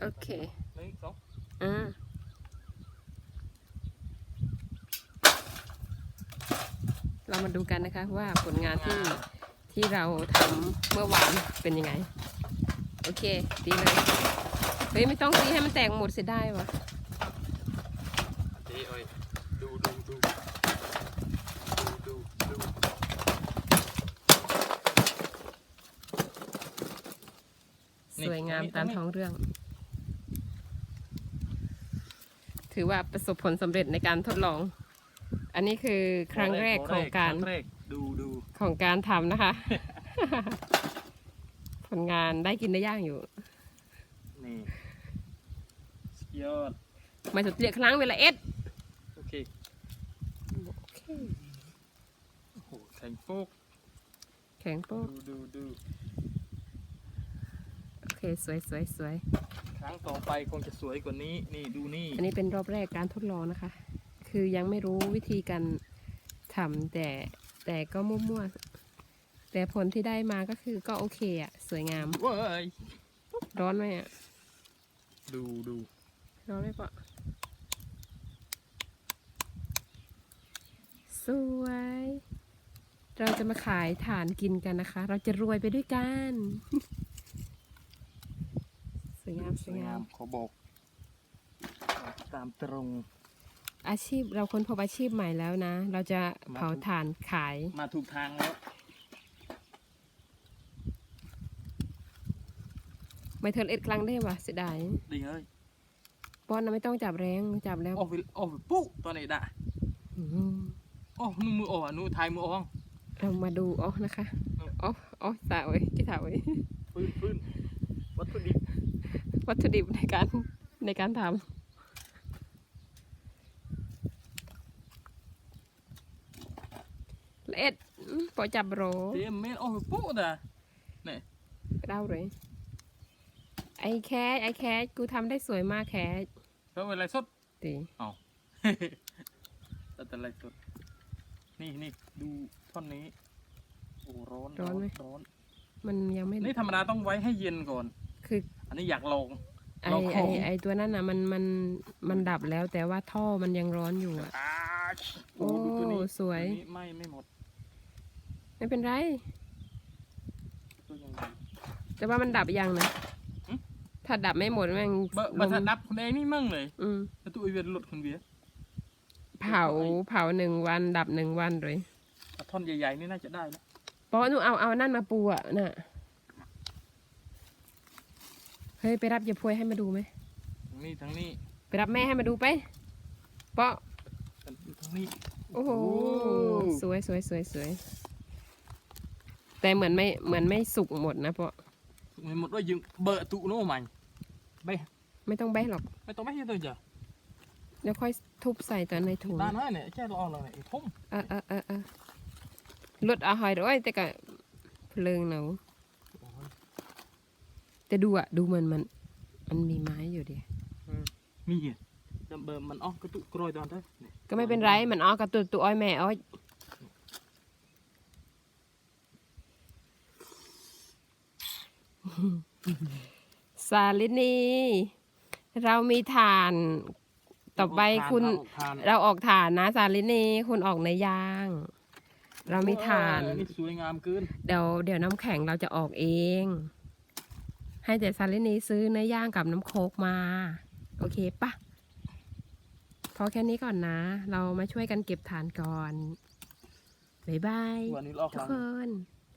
โอเคหนึ่งสองอ่าเรามาดูกันนะคะว่าผลงานที่ที่เราทำเมื่อวานเป็นยังไง โอเคดีเลยเฮ้ยไม่ต้องตีให้มันแตกหมดเสียได้วะเจ๊เอ้ยดูดูดูดูดูดูสวยงามตามท้องเรื่อง ถือว่าประสบผลสำเร็จในการทดลอง อันนี้คือครั้งแรกของการครั้งแรกดูดูของการทำนะคะ ผลงานได้กินได้ย่างอยู่ นี่สุดยอดมาสุดเรียกครั้งเวลาเอ็ดโอเคโอ้โหแข็งโฟกแข็งโป๊กดูดูดูโอเคสวยสวยสวย ครั้งต่อไปคงจะสวยกว่านี้ นี่ดูนี่ อันนี้เป็นรอบแรกการทดลองนะคะ คือยังไม่รู้วิธีการทำแต่แต่ก็มั่วๆ แต่ผลที่ได้มาก็คือก็โอเคอะสวยงาม เว้ย ร้อนไหมอะดูดูร้อนไหมปะสวย เราจะมาขายฐานกินกันนะคะ เราจะรวยไปด้วยกันส วยงามสวยงาม ขอบอก ตามตรง อาชีพเราค้นพบอาชีพใหม่แล้วนะ เราจะเผาถ่านขาย มาถูกทางแล้วไม่เทินเอ็ดครั้งได้ปะเสียดายดีเอ้ยป้อนนะไม่ต้องจับแรงจับแล้วโอ้วิโอ้วิปุ๊ตอนนี้ด่ะอืมโอ้นูมือโอ้อะนูไทยมือโอ้ห้องเรามาดูอ๋อนะคะอ๋ออ๋อสาวเอ้ยกี่สาวเอ้ยฟื้นฟื้นวัตถุดิบ วัตถุดิบในการในการทำละเอ็ดอืมปอจับโรเตรียมเมนโอ้วิปุ๊ด่ะเล่าเลยไอ้แคสไอ้แคสกูทำได้สวยมากแคสแล้วเวลาสดตีแต่แต่ไรสด นี่นี่ดูท่อนนี้ โอ้ร้อนร้อน มันยังไม่ นี่ธรรมดาต้องไว้ให้เย็นก่อน คือ อันนี้อยากลอง ไอเราขไอองไอตัวนั้นอะมันมันมันดับแล้วแต่ว่าท่อมันยังร้อนอยู่อะอ้าโอ้ดูตัวนี้สวย ตัวนี้ไม่ไม่หมดไม่เป็นไร ตัวยังดี แต่ว่ามันดับยังนะหึ ถ้าดับไม่หมดแม่งเบอร์ลเบอร์มถัดดับคนเองนี่มั่งเลยอืมแล้วตัวอีเวนต์หลุดคนเวียเผาเผาหนึ่งวันดับหนึ่งวันเลยเอาท่อนใหญ่ๆนี่น่าจะได้แล้วปอหนูเอาเอานั่นมาปูอะน่ะ เฮ้ยไปรับยายพวยให้มาดูไหมทั้งนี้ทั้งนี้ไปรับแม่ให้มาดูไปปอทั้งนี้ โอ้โหโอ้สวยสวยสวยสวยแต่เหมือนไม่เหมือนไม่สุกหมดนะปอไม่หมดว่ายึงเบอร์ตุโน่ใหม่ไม่ไม่ต้องแบะหรอก ไม่ต้องไม่ใช่ตัวจ้ะเดี๋ยวค่อยทุบใส่ตอนในถุงด้านนั้นเนี่ยแค่เราเอาเลยไอ้ทุ่มเออเออเออเออลดอาหารด้วยแต่ก็เพลิงหนู แต่ดูอะดูมันมันมันมีไม้อยู่ดิมีอะแต่เบอร์มันออกกระตุกกรอยตอนได้เนี่ยก็ไม่เป็นไรมันอ้อกับตัวตัวอ้อยแม่อ้อยสาลินีเรามีฐาน ต่อไปคุณทานเราออกฐานนะ สาลินีคุณออกในยาง เรามีฐานโอ้ยนี่สวยงามเกินเดี๋ยวเดี๋ยวน้ำแข็งเราจะออกเอง ให้แต่ซาลินีซื้อเนื้อย่างกับน้ำโคกมา โอเคปะพอแค่นี้ก่อนนะ เรามาช่วยกันเก็บฐานก่อน บ๊ายบายวันนี้ลอกทุหกลังคน